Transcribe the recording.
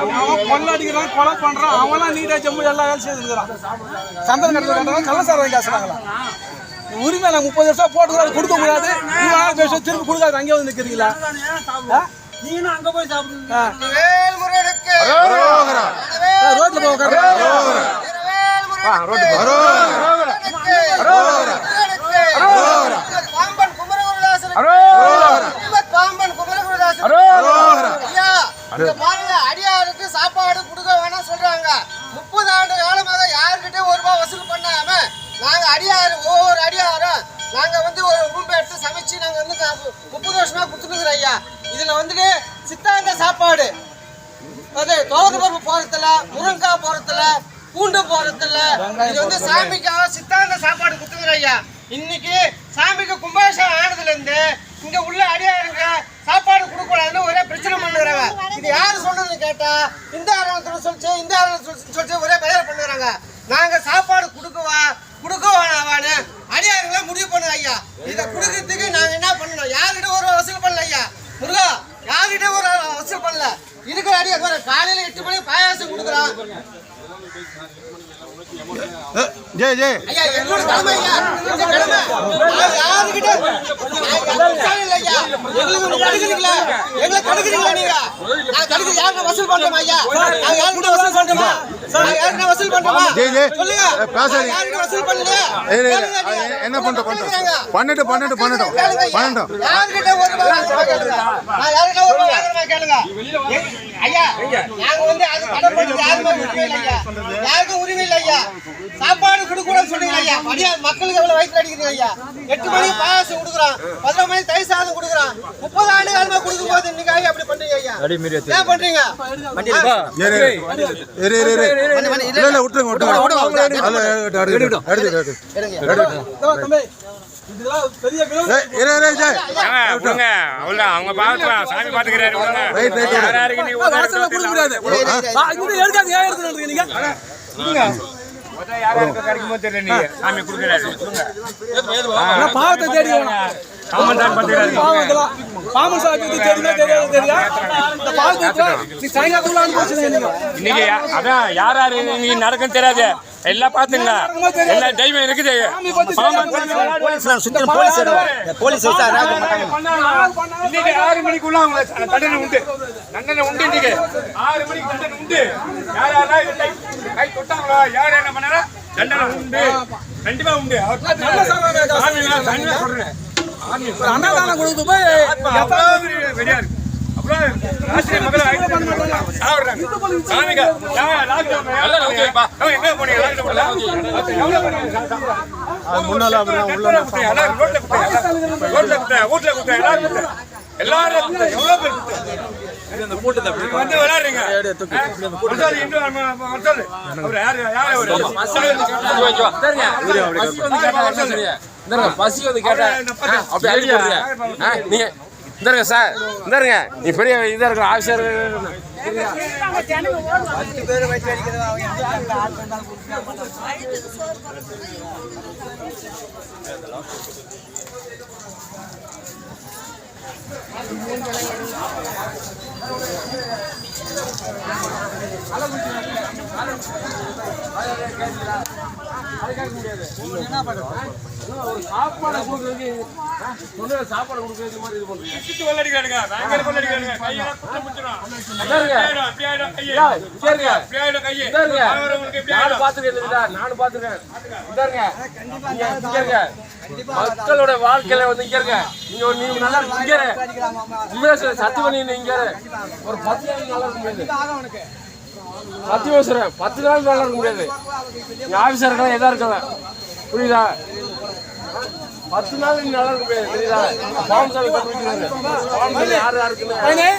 அவன் கொள்ளடிக்கிறான் கொலை பண்றான். அவன்லாம் நீட்டா ஜம்மு எல்லா வேலையும் செய்துக்கிறான் சந்தன கடத்தில் கட்டுறாங்க கள்ளசாரம் வாங்கி காசுறாங்களா உரிமை நான் முப்பது வருஷம் போட்டு கொடுக்க கூடாது பேச திருப்பி கொடுக்காது அங்கே வந்து நிற்கிறீங்களா நீனும் அங்க போய் சாப்பிடுங்க போக முப்பது வருஷமா கொடுத்துருக்குற ஐயா. இதுல வந்துட்டு சித்தாந்த சாப்பாடு. அது தோறு பருப்பு போறதுல முருங்காய் போறதுல பூண்டு போறதுல இது வந்து சாமிக்காக சித்தாந்த சாப்பாடு கொடுத்துருக்குற ஐயா. இன்னைக்கு சாமிக்கு கும்பாபிஷேகம் ஆனதுல இருந்து இங்க உள்ள அடியாருங்க சாப்பாடு கொடுக்கூடாதுன்னு ஒரே பிரச்சனை பண்ணுறாங்க. இது யாரு சொன்னதுன்னு கேட்டா இந்த ஆரணத்துல சொல்லிச்சு இந்த ஆரணத்துல சொல்லிச்சு ஒரே பெயர் பண்ணுறாங்க. நாங்க சாப்பாடு கொடுக்கவா கொடுக்க வேணாவான்னு முடிவு பண்ணுங்க ஐயா. இதை கொடுக்க ஐயா. ஏய், என்ன பண்றோம். பன்னெண்டு, பன்னெண்டு, ஐயா. நாங்க வந்து அது தடை பண்றது யாருமே உரிமை இல்லை ஐயா யாருக்கும் உரிமை இல்லை ஐயா. சாப்பாடு கொடுக்கூடாதுன்னு சொல்றீங்க ஐயா. மடியா மக்களுக்கு எவ்வளவு வயிற்று அடிக்கிறீங்க ஐயா? எட்டு மணிக்கு பாயாசம் கொடுக்குறான். பதினொரு மணிக்கு தயிர் சாதம் கொடுக்குறான். முப்பது ஆண்டு காலமா கொடுக்கும் போது இன்னைக்கு ஐயா அப்படி பண்றீங்க ஐயா? ஏன் பண்றீங்க? ஏறு, ஏறு. ஏறு, ஏறு, ஏறு. இல்ல, இல்ல, விட்டுருங்க, விட்டுருங்க. அவங்க பார்த்துக்கலாம். சாமி நீங்க. சாமி கொடுக்குறாரு. பாவத்தை தேடி பாவம் சாப்பிட்டு தெரியுமா தெரியாது? தெரியா இந்த பாவத்தை நீ இன்னைக்கு யா- அதான் யார் யாரு? இன்னைக்கு நடக்கும் தெரியாது. எல்லாம் பாத்துங்க எல்லாம் தெய்வம் இருக்குது. பாவம் போலீஸ் இன்னைக்கு ஆறு மணிக்குள்ள அவங்க தண்டனை உண்டு. தண்டனை உண்டு இன்னைக்கு. ஆறு மணிக்கு தண்டனை உண்டு. யார் யாரெல்லாம் இதை கை கை தொட்டாங்களோ யார் என்ன பண்ணாரோ தண்டனை உண்டு. கண்டிப்பா உண்டு. சொல்றேன். அன்னதானம் கொடுத்து போய் வெறியா இருக்கு. முன்னால வீட்டுல குத்த எல்லாரும் குத்த எல்லாரும் குத்த எவ்வளவு பேர் குத்த வந்து விளையாடுறீங்க. மசாலி இன்னும் நம்ம மசாலி. அவர் யாரு யாரு அவரு? பசி வந்து கேட்டா. அப்படி அடி நீங்க இந்தாருங்க சார். இந்தாருங்க நீ பெரிய இதா இருக்க ஆஃபீஸர் சாப்பாடு கொடுக்குறதுக்கு சொன்ன சாப்பாடு கொடுக்குறது மாதிரி இது பண்றீங்க சுத்தி வெள்ளடிக்கிறானுங்க பயங்கர பார்த்துருக்கேன் நானும் பார்த்துருக்கேன் மக்களோட வாழ்க்கையில வந்து இங்க இருங்க நீங்க ஒரு நீங்க நல்லா இருக்கு. இங்க சத்து பண்ணி இங்க ஒரு பத்து நாள் நல்லா இருக்கு சத்தியமா சொல்றேன் பத்து நாள் நல்லா இருக்க முடியாது. நீங்க ஆபீஸா இருக்கலாம் எதா இருக்கலாம். புரியுதா? பத்து நாள் நீ நல்லா இருக்க முடியாது புரியுதா? பாவம் சாமி கண்டுபிடிக்கிறாரு. யார் யாருக்குன்னு